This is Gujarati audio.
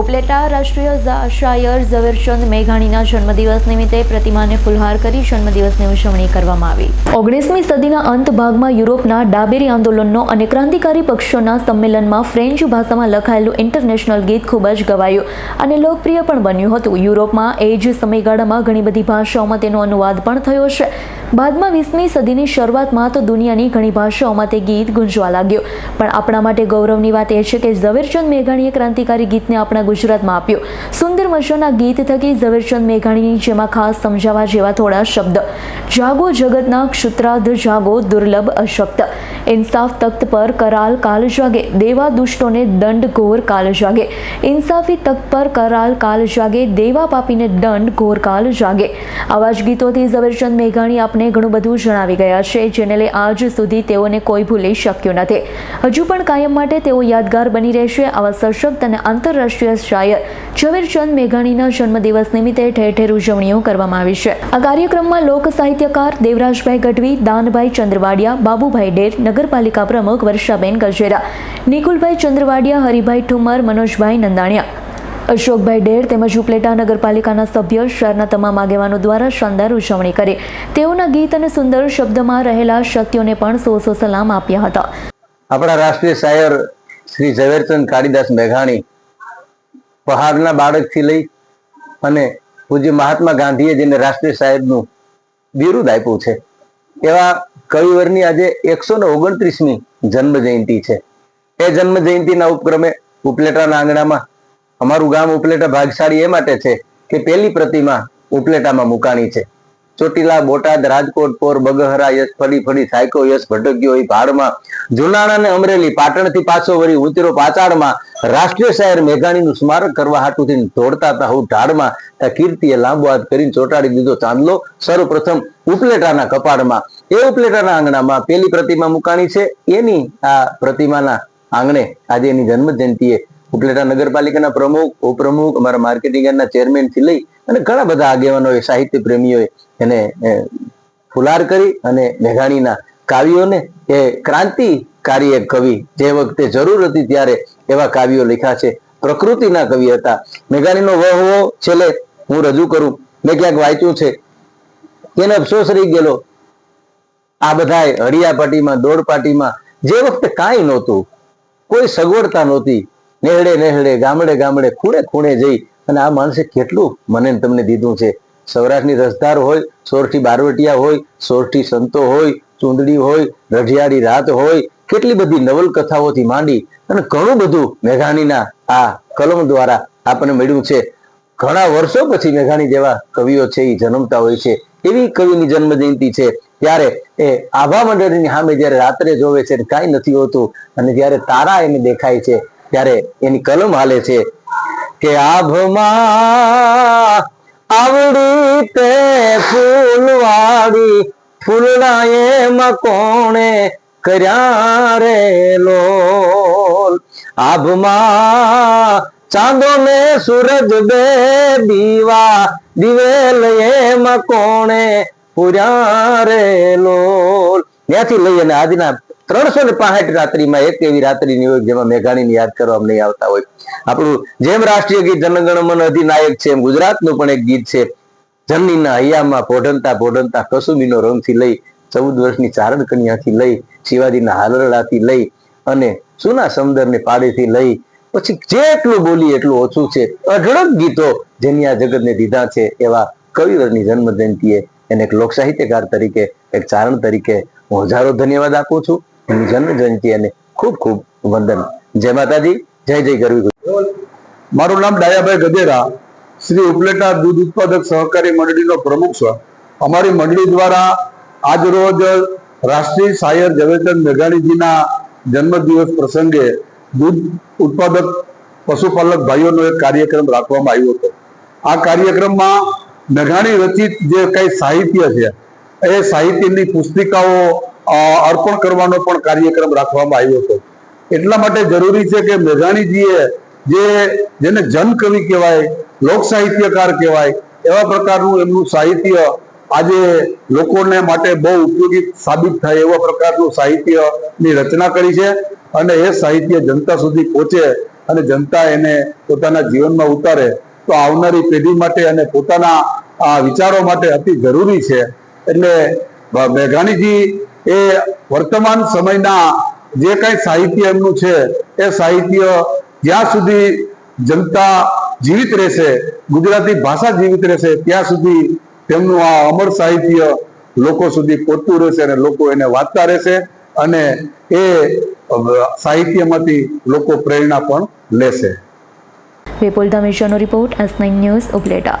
ઉપલેટા રાષ્ટ્રીય શાયર ઝવેરચંદ મેઘાણીના જન્મદિવસ નિમિત્તે પ્રતિમાને ફુલહાર કરી જન્મદિવસની ઉજવણી કરવામાં આવી. ઓગણીસમી સદીના અંત ભાગમાં યુરોપના ડાબેરી આંદોલનનો અને ક્રાંતિકારી પક્ષોના સંમેલનમાં ફ્રેન્ચ ભાષામાં લખાયેલું ઇન્ટરનેશનલ ગીત ખૂબ જ ગવાયું અને લોકપ્રિય પણ બન્યું હતું. યુરોપમાં એ જ સમયગાળામાં ઘણી બધી ભાષાઓમાં તેનો અનુવાદ પણ થયો છે. બાદમાં વીસમી સદીની શરૂઆતમાં તો દુનિયાની ઘણી ભાષાઓમાં તે ગીત ગુંજવા લાગ્યો. પણ આપણા માટે ગૌરવની વાત એ છે કે ઝવેરચંદ મેઘાણીએ ક્રાંતિકારી ગીતને આપણા ગુજરાતમાં આપ્યું. સુંદર મજાના ગીત થકી ઝવેરચંદ મેઘાણીની જેમાં ખાસ સમજાવવા જેવા થોડા શબ્દ. જાગો જગતના ક્ષુત્રાધ જાગો દુર્લભ અશક્ત. ઇન્સાફ તખ્ત પર કરાલ કાલ જાગે દેવા દુષ્ટોને દંડ ઘોર કાલ જાગે ઇન્સાફી તખ્ત પર કરાલ કાલ જાગે દેવા પાપીને દંડ ઘોર કાલ જાગે આવા જ ગીતોથી ઝવેરચંદ મેઘાણી આપને ઘણું બધું જણાવી ગયા છે, જેને લઈ આજ સુધી તેઓને કોઈ ભૂલી શક્યું નથી. હજુ પણ કાયમ માટે તેઓ યાદગાર બની રહેશે આવા સશક્ત અને આંતરરાષ્ટ્રીય શાયર ઝવેરચંદ મેઘાણીના જન્મદિવસ નિમિત્તે ઠેર ઠેર ઉજવણીઓ કરવામાં આવી છે. આ કાર્યક્રમમાં લોક સાહિત્યકાર દેવરાજભાઈ ગઢવી, દાનભાઈ ચંદ્રવાડિયા, બાબુભાઈ ડેર નગરપાલિકા પ્રમુખ વર્ષાબેન ગજેરા, નિકુલભાઈ ચંદ્રવાડિયા, હરિભાઈ ઠુમર, મનોજભાઈ નંદાણિયા, અશોકભાઈ ડેર તેમજ ઉપલેટા નગરપાલિકાના સભ્ય શહેરના તમામ આગેવાનો દ્વારા શાનદાર ઉજવણી કરી. તેઓના ગીત અને સુંદર શબ્દમાં રહેલા સત્યોને પણ સો સો સલામ આપ્યા હતા. આપણા રાષ્ટ્રીય શાયર શ્રી ઝવેરચંદ કાળીદાસ મેઘાણી પહાડના બાળકથી લઈ અને પૂજ્ય મહાત્મા ગાંધીએ જેને રાષ્ટ્રીય સાહેબનું બિરુદ આપ્યું છે એવા કવિવરની આજે એકસો ને ઓગણત્રીસમી જન્મ જયંતિ છે. એ જન્મ જયંતિના ઉપક્રમે ઉપલેટાના આંગણામાં, અમારું ગામ ઉપલેટા ભાગશાળી એ માટે છે કે પેલી પ્રતિમા ઉપલેટામાં મુકાણી છે. ચોટીલા, બોટાદ, રાજકોટ, પોર, બગહરા, યશ ફળી ફળી સાયકો, યશ ભટક્યો ભાડમાં. જુનાણા ને અમરેલી પાટણથી પાછો વળી ઉતરો પાચાડમાં રાષ્ટ્રીય શાયર મેઘાણીનું સ્મારક કરવા હાટુથી દોડતા હતા હું ઢાળમાં. ત્યાં કીર્તિએ લાંબો હાથ કરીને ચોટાડી દીધો ચાંદલો. સર્વપ્રથમ ઉપલેટાના કપાળમાં. એ ઉપલેટાના આંગણામાં પેલી પ્રતિમા મુકાણી છે. એની આ પ્રતિમાના આંગણે આજે એની જન્મ જયંતિએ ઉપલેટા નગરપાલિકાના પ્રમુખ, ઉપપ્રમુખ, અમારા માર્કેટિંગ ના ચેરમેનથી લઈ અને ઘણા બધા આગેવાનોએ, સાહિત્ય પ્રેમીઓએ એને ફુલાર કરી અને મેઘાણીના કાવ્યોને, એ ક્રાંતિકારી એક કવિ જે વખતે જરૂર હતી ત્યારે એવા કાવ્યો લખ્યા છે. પ્રકૃતિના કવિ હતા. મેઘાણીનો વહવો છેલ્લે હું રજૂ કરું. મેં ક્યાંક વાંચ્યું છે. તેને અફસોસ રહી ગયેલો. આ બધાએ હળિયા પાટીમાં દોડ પાટીમાં જે વખતે કાંઈ નહોતું, કોઈ સગવડતા નહોતી નેહડે નેહડે ગામડે ગામડે, ખૂણે ખૂણે જઈ અને આ માણસે કેટલું મને તમને દીધું છે. સૌરાષ્ટ્રની રસધાર હોય, સોરઠી બારવટિયા હોય, સોરઠી સંતો હોય, ચૂંદડી હોય, રઢિયાળી રાત હોય, કેટલી બધી નવલકથાઓથી માંડી અને ઘણું બધું મેઘાણીના આ કલમ દ્વારા આપણને મળ્યું છે. ઘણા વર્ષો પછી મેઘાણી જેવા કવિઓ છે, એ જન્મતા હોય છે. એવી કવિની જન્મ છે. ત્યારે એ આભા મંડળની સામે જ્યારે રાત્રે જોવે છે, કાંઈ નથી હોતું અને જ્યારે તારા એને દેખાય છે ત્યારે એની કલમ હાલે છે કે આભમાં આવડી તે ફૂલવાડી ફૂલના એમાં કોણે કર્યા રે લોલ? આભમાં ચાંદો ને સૂરજ બે દીવા દિવેલ એમાં કોણે પૂર્યા રે લોલ? ત્યાંથી લઈ અને આજના ત્રણસો ને પાસઠ રાત્રિમાં એક એવી રાત્રિની હોય જેમાં મેઘાણીને યાદ કરવામાં નહીં આવતા હોય. આપણું જેમ રાષ્ટ્રીય ગીત જનગણ મન અધિનાયક છે, એમ ગુજરાતનું પણ એક ગીત છે. જમનીના હૈયામાં પોઢનતા પોઢનતા કસુબીનો રંગથી લઈ, ચૌદ વર્ષની ચારણ કન્યાથી લઈ, શિવાજીના હાલરડાથી લઈ અને સુના સમદરને પાડેથી લઈ, પછી જેટલું બોલી એટલું ઓછું છે. અઢળક ગીતો જેની આ જગતને દીધા છે એવા કવિવરની જન્મ જયંતિએ એને એક લોક સાહિત્યકાર તરીકે, એક ચારણ તરીકે હું હજારો ધન્યવાદ આપું છું. જન્મ જયંતિ અને ખૂબ ખૂબ વંદન. જય માતાજી, જય જય ગરવી મારું નામ ડાયાભાઈ ગધેરા શ્રી ઉપલેટા દૂધ ઉત્પાદક સહકારી મંડળીનો પ્રમુખ છું. અમારી મંડળી દ્વારા આજ રોજ રાષ્ટ્રીય શાયર ઝવેરચંદ મેઘાણીજીના જન્મદિવસ પ્રસંગે દૂધ ઉત્પાદક પશુપાલક ભાઈઓનો એક કાર્યક્રમ રાખવામાં આવ્યો હતો. આ કાર્યક્રમમાં મેઘાણી રચિત જે કઈ સાહિત્ય છે, એ સાહિત્યની પુસ્તિકાઓ અર્પણ કરવાનો પણ કાર્યક્રમ રાખવામાં આવ્યો હતો. એટલા માટે જરૂરી છે કે મેઘાણીજીએ જે જેને જન કવિ કહેવાય લોક સાહિત્યકાર કહેવાય, એવા પ્રકારનું એમનું સાહિત્ય આજે લોકોને માટે બહુ ઉપયોગી સાબિત થાય એવા પ્રકારનું સાહિત્યની રચના કરી છે અને એ સાહિત્ય જનતા સુધી પહોંચે અને જનતા એને પોતાના જીવનમાં ઉતારે, તો આવનારી પેઢી માટે અને પોતાના વિચારો માટે અતિ જરૂરી છે. એટલે મેઘાણીજી એ વર્તમાન સમયના જે કઈ સાહિત્ય એમનું છે, એ સાહિત્ય જ્યાં સુધી જનતા જીવિત રહેશે, ગુજરાતી ભાષા જીવિત રહેશે, ત્યાં સુધી તેમનું આ અમર સાહિત્ય લોકો સુધી પહોંચતું રહેશે અને લોકો એને વાંચતા રહેશે અને એ સાહિત્યમાંથી લોકો પ્રેરણા પણ લેશે. Vipul ધમેશ્વરનો report S nine news Upleta.